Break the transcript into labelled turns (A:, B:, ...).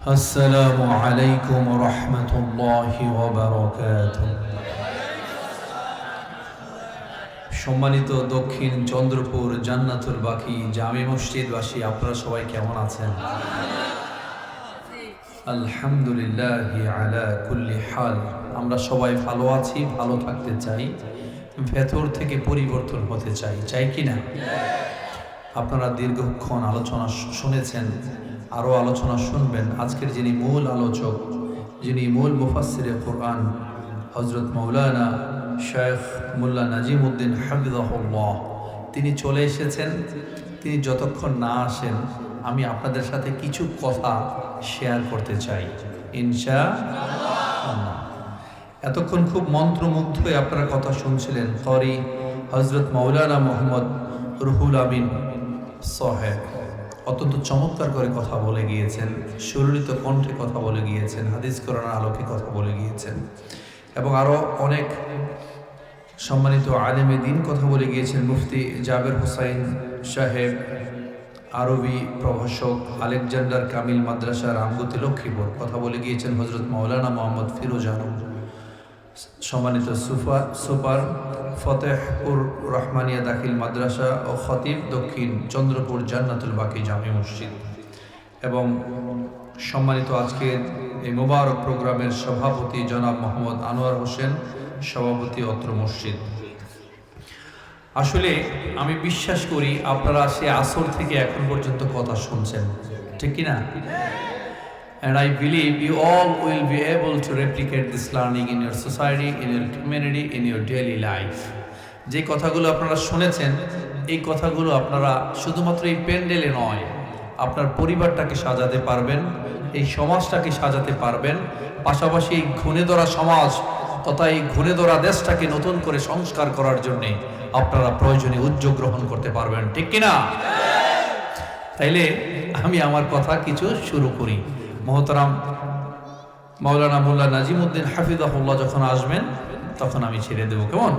A: السلام عليكم ورحمة الله وبركاته সম্মানিত দক্ষিণ চন্দ্রপুর জান্নাতুল বাকি জামে মসজিদবাসী আপনারা সবাই কেমন আছেন আলহামদুলিল্লাহ আলা কুল্লি হাল আমরা সবাই ভালো আছি ভালো থাকতে চাই ভেতর থেকে পরিবর্তন হতে চাই চাই কি না আপনারা দীর্ঘক্ষণ আলোচনা শুনেছেন আরও আলোচনা শুনবেন। আজকের যিনি মূল আলোচক, যিনি মূল মুফাসিরে কোরআন হজরত মৌলানা শেখ মোল্লা নাজিম উদ্দিন হাফিজাহুল্লাহ, তিনি চলে এসেছেন। তিনি যতক্ষণ না আসেন, আমি আপনাদের সাথে কিছু কথা শেয়ার করতে চাই। ইনশা এতক্ষণ খুব মন্ত্রমুগ্ধ হয়ে আপনারা কথা শুনছিলেন করি হজরত মৌলানা মোহাম্মদ রুহুল আমিন। সাহেব অত্যন্ত চমৎকার করে কথা বলে গিয়েছেন সুরলিত কণ্ঠে কথা বলে গিয়েছেন, হাদিস করোনার আলোকে কথা বলে গিয়েছেন এবং আরও অনেক সম্মানিত আলেমে দিন কথা বলে গিয়েছেন, মুফতি জাবের হুসাইন সাহেব, আরবি প্রভাষক, আলেকজান্ডার কামিল মাদ্রাসা রামগতি লক্ষ্মীপুর। কথা বলে গিয়েছেন হজরত মৌলানা মোহাম্মদ ফিরোজ আলম সম্মানিত সুফা, সুপার ফতেহপুর রহমানিয়া দাখিল মাদ্রাসা ও খতিব দক্ষিণ চন্দ্রপুর জান্নাতুল বাকি জামি মসজিদ। এবং সম্মানিত আজকের এই মোবারক প্রোগ্রামের সভাপতি জনাব মোহাম্মদ আনোয়ার হোসেন, সভাপতি অত্র মসজিদ। আসলে আমি বিশ্বাস করি আপনারা সে আসর থেকে এখন পর্যন্ত কথা শুনছেন, ঠিক কি না And I believe you all will be able to replicate this learning in your society, in your community, in your daily life. যে কথাগুলো আপনারা শুনেছেন এই কথাগুলো আপনারা শুধুমাত্র এই প্যান্ডেলে নয় আপনার পরিবারটাকে সাজাতে পারবেন এই সমাজটাকে সাজাতে পারবেন পাশাপাশি এই ঘুণে ধরা সমাজ তথা এই ঘুণে ধরা দেশটাকে নতুন করে সংস্কার করার জন্যে আপনারা প্রয়োজনে উদ্যোগ গ্রহণ করতে পারবেন ঠিক কিনা তাইলে আমি আমার কথা কিছু শুরু করি মহতরাম মাওলানা মোল্লা নাজিমুদ্দিন হাফিজাহুল্লাহ যখন আসবেন তখন আমি ছেড়ে দেবো। কেমন?